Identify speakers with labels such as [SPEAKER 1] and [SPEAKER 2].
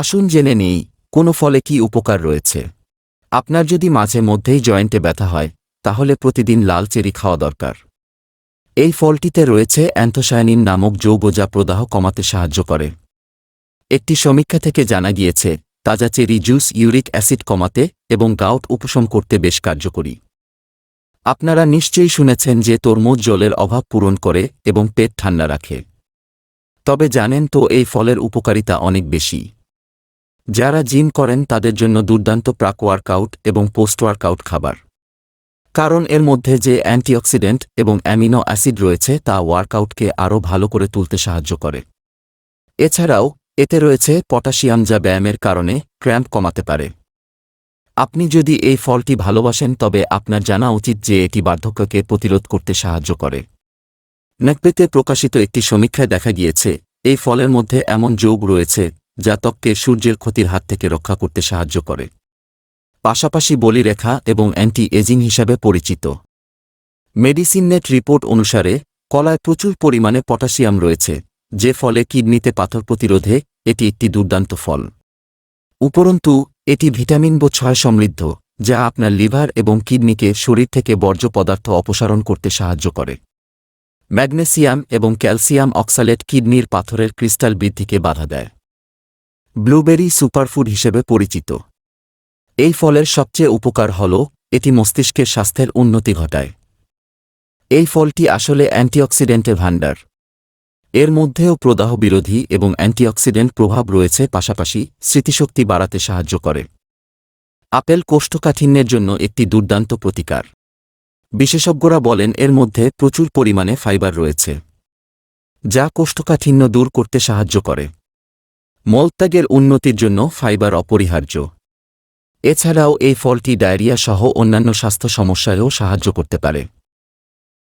[SPEAKER 1] আসুন জেনে নেই, কোনো ফলে কি উপকার রয়েছে। আপনার যদি মাঝে মধ্যেই জয়েন্টে ব্যথা হয়, তাহলে প্রতিদিন লাল চেরি খাওয়া দরকার। এই ফলটিতে রয়েছে অ্যান্থোসায়ানিন নামক যৌগ যা প্রদাহ কমাতে সাহায্য করে। একটি সমীক্ষা থেকে জানা গিয়েছে, তাজা চেরি জুস ইউরিক অ্যাসিড কমাতে এবং গাউট উপশম করতে বেশ কার্যকরী। আপনারা নিশ্চয়ই শুনেছেন যে তরমুজ জলের অভাব পূরণ করে এবং পেট ঠান্ডা রাখে। তবে জানেন তো এই ফলের উপকারিতা অনেক বেশি। যারা জিম করেন তাদের জন্য দুর্দান্ত প্রাক ওয়ার্কআউট এবং পোস্ট ওয়ার্কআউট খাবার। কারণ এর মধ্যে যে অ্যান্টিঅক্সিডেন্ট এবং অ্যামিনো অ্যাসিড রয়েছে তা ওয়ার্কআউটকে আরও ভালো করে তুলতে সাহায্য করে। এছাড়াও, এতে রয়েছে পটাশিয়াম যা ব্যায়ামের কারণে ক্র্যাম্প কমাতে পারে। আপনি যদি এই ফলটি ভালোবাসেন, তবে আপনার জানা উচিত যে এটি বার্ধক্যকে প্রতিরোধ করতে সাহায্য করে। নেকপেতে প্রকাশিত একটি সমীক্ষায় দেখা গিয়েছে, এই ফলের মধ্যে এমন যোগ রয়েছে যা ত্বককে সূর্যের ক্ষতির হাত থেকে রক্ষা করতে সাহায্য করে। পাশাপাশি বলিরেখা এবং অ্যান্টি এজিং হিসাবে পরিচিত। মেডিসিন নেট রিপোর্ট অনুসারে, কলায় প্রচুর পরিমাণে পটাশিয়াম রয়েছে, যে ফলে কিডনিতে পাথর প্রতিরোধে এটি একটি দুর্দান্ত ফল। উপরন্তু, এটি ভিটামিন বো ছয় সমৃদ্ধ, যা আপনার লিভার এবং কিডনিকে শরীর থেকে বর্জ্য পদার্থ অপসারণ করতে সাহায্য করে। ম্যাগনেসিয়াম এবং ক্যালসিয়াম অক্সালেট কিডনির পাথরের ক্রিস্টাল বৃদ্ধিকে বাধা দেয়। ব্লুবেরি সুপারফুড হিসেবে পরিচিত। এই ফলের সবচেয়ে উপকার হল, এটি মস্তিষ্কের স্বাস্থ্যের উন্নতি ঘটায়। এই ফলটি আসলে অ্যান্টিঅক্সিডেন্টের ভাণ্ডার। এর মধ্যেও প্রদাহ বিরোধী এবং অ্যান্টিঅক্সিডেন্ট প্রভাব রয়েছে পাশাপাশি স্মৃতিশক্তি বাড়াতে সাহায্য করে। আপেল কোষ্ঠকাঠিন্যের জন্য একটি দুর্দান্ত প্রতিকার। বিশেষজ্ঞরা বলেন, এর মধ্যে প্রচুর পরিমাণে ফাইবার রয়েছে, যা কোষ্ঠকাঠিন্য দূর করতে সাহায্য করে। মলত্যাগের উন্নতির জন্য ফাইবার অপরিহার্য। এছাড়াও এই ফলটি ডায়রিয়া সহ অন্যান্য স্বাস্থ্য সমস্যায়ও সাহায্য করতে পারে।